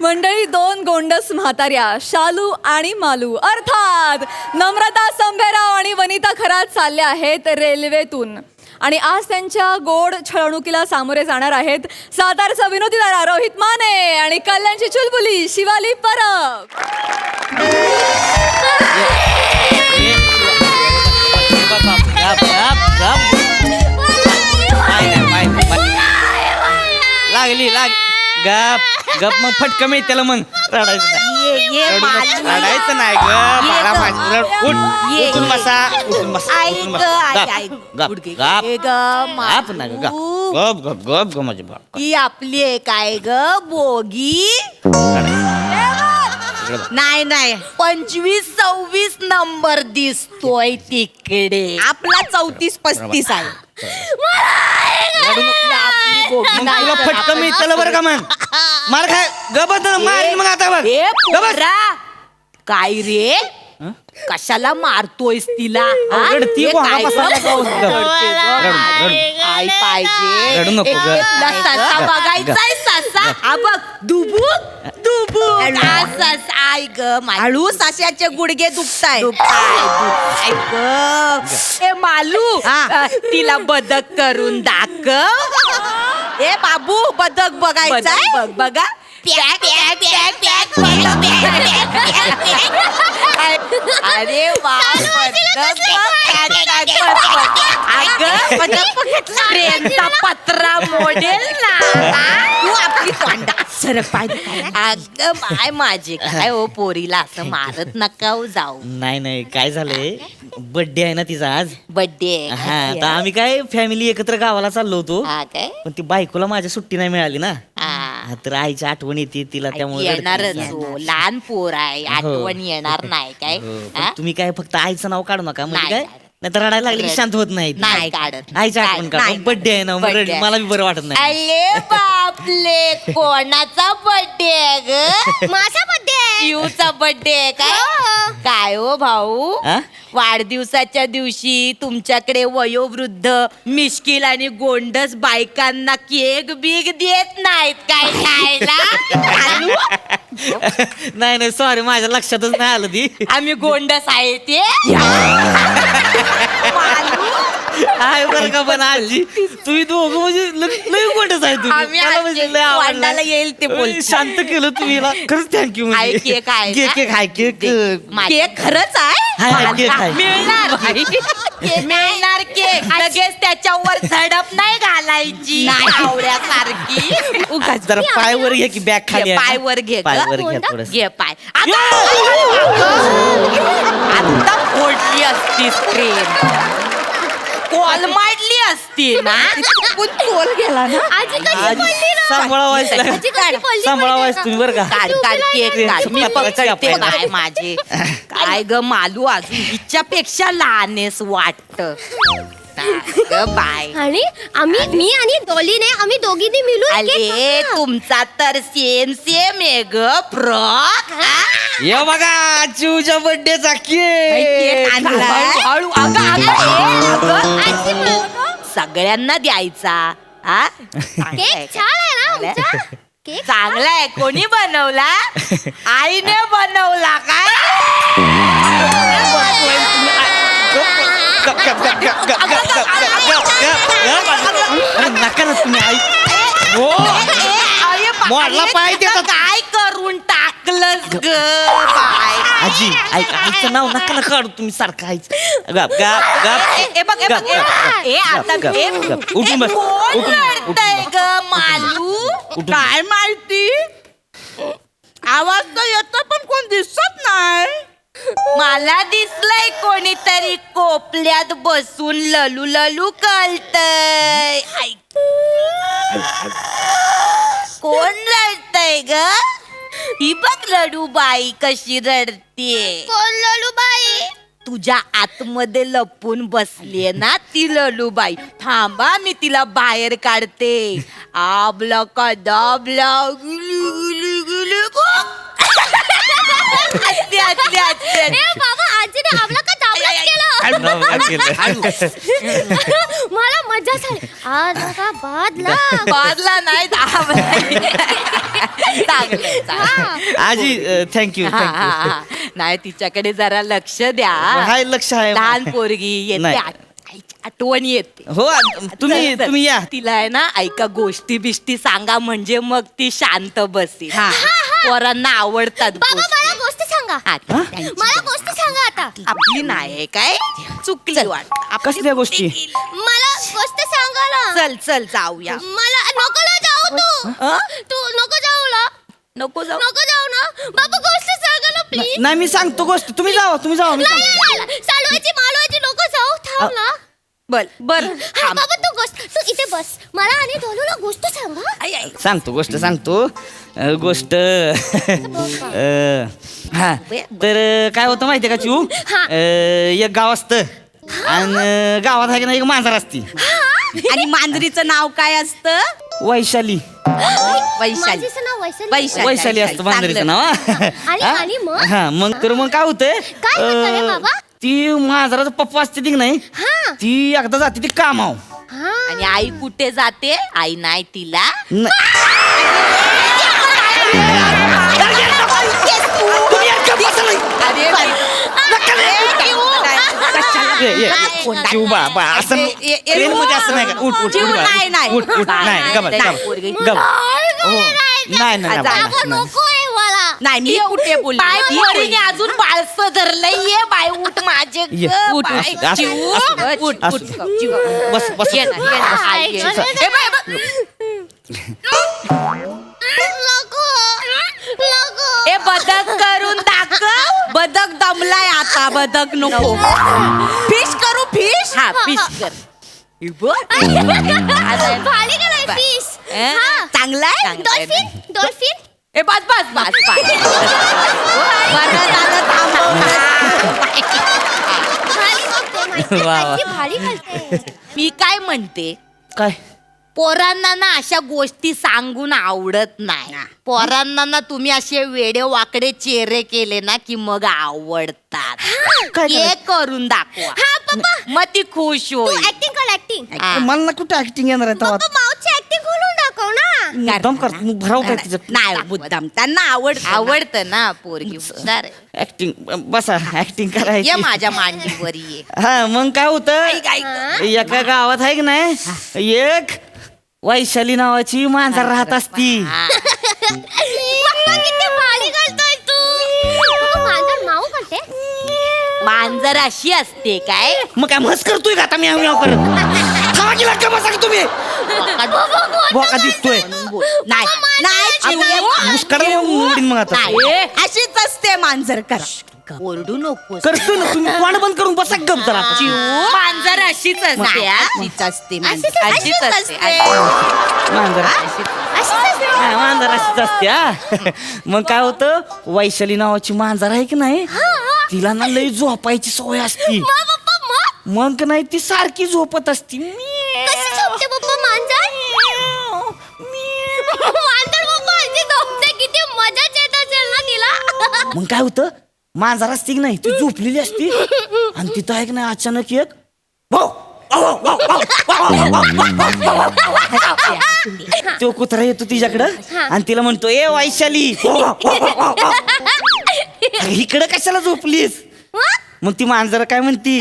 मंडळी दोन गोंडस म्हाताऱ्या शालू आणि मालू अर्थात नम्रता संभेराव आणि वनिता खरात चालल्या आहेत रेल्वेतून आणि आज त्यांच्या गोड छळवणुकीला सामोरे जाणार आहेत सातारचा विनोदीदारा रोहित माने आणि कल्याणची चुलबुली शिवाली परब गप गप मग फटक मिळते त्याला मग रडायचं नाही ये ये रडू नको. मालू. रडायचं नाही ग बाळा ग. माझं रड- उठ ये. उठून बसा उठून बसा ऐक उठून ग, बसा. ऐक, गप. गप गुडघे गप ग, गप ना ग, गप मालू. गप गप गप ग माझे बाळ ही आपली आहे काय ग बोगी इकडे बघ. नाही नाही पंचवीस सव्वीस नंबर दिसतोय तिकडे आपला चौतीस पस्तीस आहे रडू नको. आपली बोगी मग नाही तुला तर फटक आपण- मिळतं बरं का मग मार खाय गबत मारीन मग आता बघ ए गबत पोरा काय रे हं? कशाला मारतोयस तिला हा? रडती हे काय ग? रडू, रडू. आई पाहिजे रडू नको ग. एक. बघायचाय हा. बघ दुबुक दुबुक. आई ग माळू सशाचे गुडघे दुखताय दुखताय ग. ए मालू तिला बदक करून दाखव. ए बाबू बदक बघायचाय? बघ. अरे वा बदक अगं ट्रेनचा पत्रा मोडेल ना तू आपली तोंडा सरक पाय अगं माय माझे काय हो पोरीला असं मारत नका हो जाऊ नाही नाही काय झालंय बर्थडे आहे ना तिचा आज बड्डे हा तर आम्ही काय फॅमिली एकत्र गावाला चाललो होतो. हा काय? पण ती बायकोला माझ्या सुट्टी नाही मिळाली ना. हा. हा, तर आईची आठवण येते तिला त्यामुळे येणारच रडते. हो लहान पोर आहे आठवण येणार नाही काय हो, पण हा? तुम्ही काय फक्त आईचं नाव काढू नका म्हणजे नाही काय काढत. नाही तर रडायला लागली की शांत होत नाही ती. नाही काढत आठवण नाही, काढ नाही. बर्थडे आहे ना मग Birthday रड- आहे. मला बी बरं वाटत नाही अरे बापले कोणाचा बर्थडे आहे ग माझा शिवचा बर्थडे आहे काय? हो. काय हो भाऊ? हा? वाढदिवसाच्या दिवशी तुमच्याकडे वयोवृद्ध मिश्किल आणि गोंडस बायकांना केक बिग देत नाहीत काय खायला? नाही नाही सॉरी माझ्या लक्षातच नाही आलं ती. आम्ही गोंडस आहे ते. बरं का पण आजी. तुम्ही दोघं म्हणजे लय- लय गोंडच आहे तुम्ही. आम्ही मला म्हणजे लय आवडलं. वांडाला येईल ते बोलतात. शांत केलं तुम्ही हिला. खरंच थँक्यू आहे केक आहे केक आहे केक केक खरंच हाय, हाय, केक आहे. आहे मिळणार मिळणार केक. लगेच त्याच्यावर झडप नाही घालायची. आवड्यासारखी उगाच. जरा पायवर घे की बॅग खाली घे, आहे ना. पायवर घे ग. पायवर घे थोडस. घे पाय. आता आता फोडली असती स्क्रीन कॉल मारली असती ना पण तोल गेला ना? आजी कशी पडली ना? आजी कशी पडली? तुम्ही बरं का. काढ काढ केक काढ मी पकडते. काय माझे. काय ग मालू अजून हिच्यापेक्षा लहानेस वाटत. बाय आणि आम्ही मी आणि डॉलीने आम्ही दोघींनी मिळून केक अरे. तुमचा तर सेम सेम आहे ग फ्रॉक. ये बघा चिवच्या बर्थडेचा केक केक. हळू अगं, अगं, ए, अगं. आजी. सगळ्यांना द्यायचा. हा केक छान आहे ना आमचा? केक चांगला आहे. कोणी बनवला? आईने बनवला काय? नका ना तुम्ही आई हो आई, मोडला पाय इतकं त्याचा. काय करून टाकलंस ग पाय आजी ऐक आईचं नाव नका ना काढू तुम्ही सारखं आईचं. गप गप गप. ए, बघ ए, बघ, ए, आता ए. उठून बस, ए, कोण उठून बस, रडतंय ग मालू? उठून काय माहिती? आवाज तर येतो पण कोण दिसत नाही. मला दिसलंय कोणीतरी कोपल्यात बसून ललू ललू कळतय कोण रडतय ग? ही बघ लडू बाई कशी रडतीये. कोण ललूबाई तुझ्या आतमध्ये लपून बसलीये ना ती ललूबाई थांबा मी तिला बाहेर काढते. आबला का दाबला गुलू गुलू गुलू. गो. हसते, हसते, हसते. ए बाबा आजीने आपला का दाबलाच केलं. मजा झाली. आज का बादला. बादला नाही. आजी थँक्यू हा, हा, थँक्यू हा. नाही तिच्याकडे जरा लक्ष द्या. हाय लक्ष आहे लहान पोरगी येते नाही. आठ- आईची आठवण येते. हो आ- तुम्ही चल, चल. तुम्ही या. तिला आहे ना ऐका गोष्टी बिष्टी सांगा म्हणजे मग ती शांत बसेल. पोरांना आवडतात बाबा गोष्टी. मला गोष्ट सांगा त्यांची मला गोष्ट सांगा आता. आपली नाही काय? चुकली वाट आपली कसल्या गोष्टी? मला गोष्ट सांगा ना. चल चल जाऊया. मला नको ना जाऊ तू? तू नको जाऊ ना. नको जाऊ. नको जाऊ ना. बाबा गोष्ट सांगा ना प्लीज नाही मी सांगतो गोष्ट. तुम्ही जावा तुम्ही जावा मी सांगतो. चालवायची मालवायची नको जाऊ थांब ना. बर बर. हा बाबा तू गोष्ट तू इथे बस. मला आणि डोलूला गोष्ट सांगा. आई, आई. सांगतो गोष्ट सांगतो. अ, गोष्ट. अ, हा. तर काय होतं माहितीये का चिऊ. अ, एक गाव असतं. आणि गावात आहे की नाही एक मांजर असती. आणि मांजरीचं नाव काय असतं? वैशाली. वैशाली. माझीचं नाव वैशाली. वैशाली. वैशाली असतं मांजरीचं नाव हा. आणि- हा? आणि मग? हा मग तर मग काय होतंय? काय होतं रे अ, बाबा? ती मांजराचा पप्पा असते ती की नाही? हा. ती एकदा जाते ती कामाव हा. आणि आई कुठे जाते? आई नाही तिला. न- ये, ये. चिऊ बा बा असं ये, ये, ये. ट्रेन मध्ये असं नाही का उठ उठ चिऊ, उठ बा. नाही, नाही. उठ उठ नाही, नाही गबा नाही, गबा पोरगी. गबा हो नाही नाही जा, नाही, बाबा नाही. नको आहे मला नाही मी कुठे बोलली पोरीने अजून बाळस धरलंय ये बाय उठ माझे ये, उठ, बाय. उठ. असू- चिऊ, असू- उठ, असू. उठ, चिऊ. बस बस ये ना, ये ना, आई, ये. चल, ए, बाय, बाय. नको नको ए बदक करून दाखव बदक दमलाय आता बदक नको. फिश करू फिश? हा फिश कर. भारी फिश? हा. चांगलाय? डॉल्फिन? डॉल्फिन? ए बस बस बस बस. बरं झालं थांबव. भारी बघते माहिती वा, वा. आजी भारी घालते मी काय म्हणते? काय? पोरांना ना अशा गोष्टी सांगून आवडत नाही. पोरांना ना तुम्ही असे वेडे वाकडे चेहरे केले ना की मग आवडतात. हे करून दाखवा. हा पप्पा. मग ती खुश तू होईल. ऍक्टिंग कर ऍक्टिंग हा. मला ना कुठे ऍक्टिंग येणार आहे तेव्हा? पप्पा माऊची ऍक्टिंग खोलून दाखव ना. मुद्दाम कर भराव काय तिचं. नाही मुद्दाम. त्यांना आवड आवडतं ना पोरगी हुशार आहे. ऍक्टिंग बसा ऍक्टिंग ये करायची माझ्या मांडीवर ये. हा मग काय होतं? ऐक, ऐक. एका गावात आहे की नाही? एक वैशाली नावाची मांजर राहत असती. पप्पा किती भारी घालतोय तू? पप्पा, माझं माऊ घालते? मांजर अशी असते काय? मग काय मस्त करतोय का आता मी आम्ही करत? थांबा की लागा बसा की तुम्ही. बोका दिसतोय. नाही नाही मग आता. नाही अशीच असते मांजर करा. ओरडू नको करतोय ना तुम्ही. वाण बंद करून बसा गप जरा. मांजर अशीच असते हा. अशीच असते अशीच अशीच असते. मांजर. अशीच असते. हा, मांजर अशीच असते हा? मग काय होतं? वैशाली नावाची मांजर आहे की नाही? तिला ना लई झोपायची सवय असती. मग मग नाही ती सारखी झोपत असती. कशी झोपते पप्पा मांजर? मांजर पप्पा अशी झोपते. किती मजाच येत असेल ना तिला. मग काय होतं? मांजर असती की नाही ती झोपलेली असती आणि तिथं आहे की नाही अचानक एक भाऊ. तो कुत्रा येतो तिच्याकडं आणि तिला म्हणतो ए वैशाली इकडं कशाला झोपलीस मग? मग ती मांजर काय म्हणती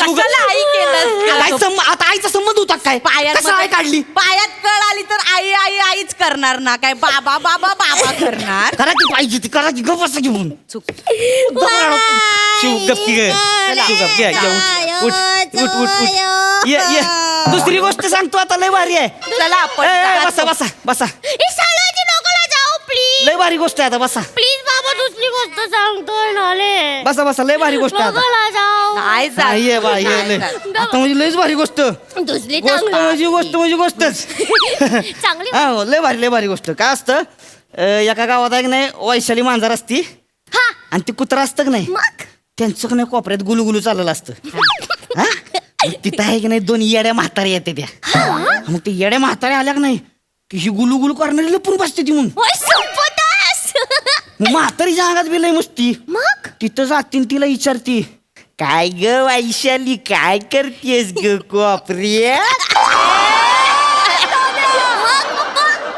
कशाला आई केलं काय संब- आता आईचा संबंध होता काय? आई काढली? पायात कळ आली तर आई आई आईच करणार ना. काय बाबा बाबा बाबा करणार? करा की पाहिजे ती करा की गप बसा घेऊन चुक शिव गप की ग. शिव गप. घ्या घ्या, उठ. उठ उठ उठ उठ. ये ये. दुसरी गोष्ट सांगतो आता लय भारी आहे. चला ए, ए. बसा बसा बसा. प्लीज लय भारी गोष्ट आहे आता बसा. दुसरी गोष्ट सांगतोय नाले बसा बसा लय भारी गोष्ट आहे आता. नकोला जाऊ. नाही हा, बा नाही लय. जात. आता म्हणजे लयच भारी गोष्ट. दुसरी गोष्ट चांगली म्हणजे गोष्ट म्हणजे गोष्टच. चांगली हा हो, लय भारी लय भारी गोष्ट. काय असतं अं, एका गावात आहे की नाही वैशाली मांजर असती. हा. आणि ते कुत्रा असतं की नाही मग? त्यांचं का नाही कोपऱ्यात गुलुगुलू चाललेलं असतं. हा? मग तिथं आहे की नाही दोन येड्या म्हाताऱ्या येते त्या. मग ते येड्या म्हाताऱ्या आल्या की नाही की ही गुलू गुलू करणारी लपून बसते ती मग. मग म्हातारीच्या अंगात बी लय मस्ती. मग? तिथं जातीन तिला विचारती काय ग वैशाली काय करतेस ग कोपऱ्या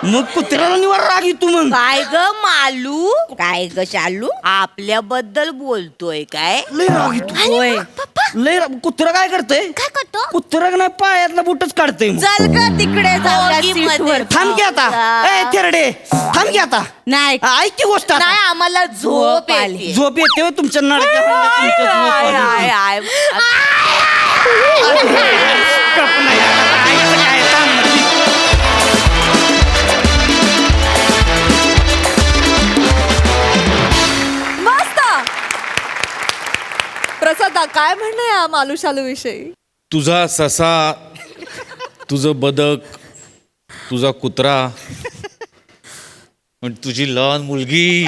मग कुत्र्याला निवार राग येतो मग. काय ग मालू? काय ग शालू? आपल्याबद्दल बोलतोय काय? लय राग येतो. होय लय राग- कुत्रं काय करतंय? काय करतो कुत्रं नाही पायातला बुटच काढतंय मग. चल ग तिकडे जाऊया बोगीमध्ये. सीटवर. थांब की आता ए थेरडे थांब की आता नाही ऐक की गोष्ट आता. नाही आम्हाला झोप आली झोप येते हो तुमच्या नडक्या तुमच्या झोप आय, आली. आय, आय. गप नाही आता. ऐकतं काय. मस्त प्रसादा काय म्हणणं या मालू शालू विषयी तुझा ससा तुझं बदक तुझा कुत्रा आणि तुझी लहान मुलगी.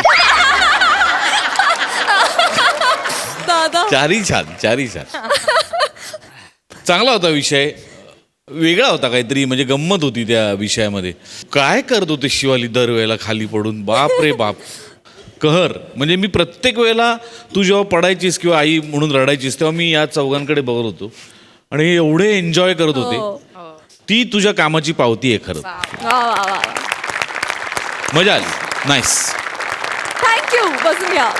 दादा. चारी छान चारी छान. चांगला होता विषय. वेगळा होता काहीतरी म्हणजे गंमत होती त्या विषयामध्ये. काय करत होते शिवाली दरवेळेला खाली पडून? बाप रे बाप. कहर. म्हणजे मी प्रत्येक वेळेला तू जेव्हा पडायचीस किंवा आई म्हणून रडायचीस तेव्हा मी या चौघांकडे बघत होतो. आणि हे एवढे एन्जॉय करत होते. ती तुझ्या कामाची पावती आहे खरं. मजा आली. नाईस थँक्यू बसून घ्या.